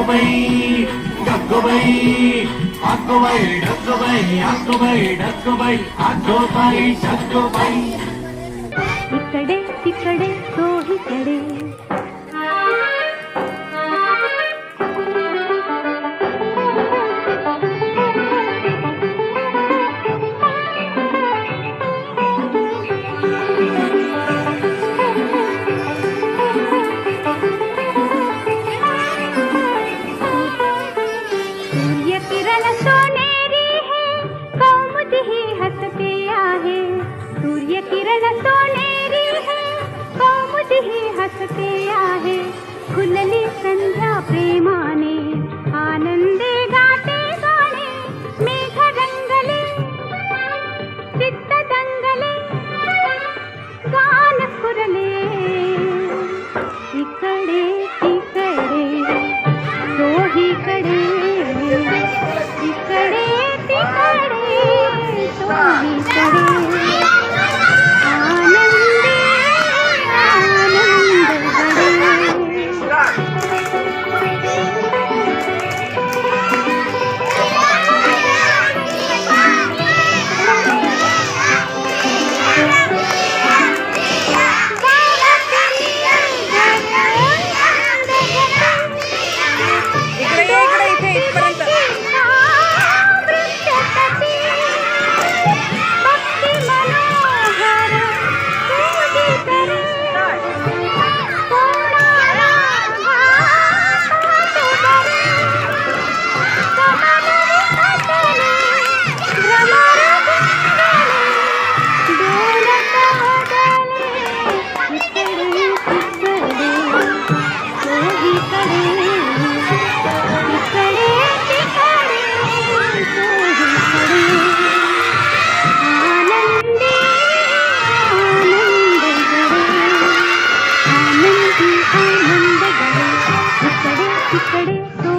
అక్కువై గక్కువై అక్కువై డక్కువై అక్కువై డక్కువై అక్కువై చక్కువై ఇక్కడే ఇక్కడే సోహిక్కడే सोनेरी है कौमुद हँसते आहे खुलली संध्या प्रेमा टिकड़े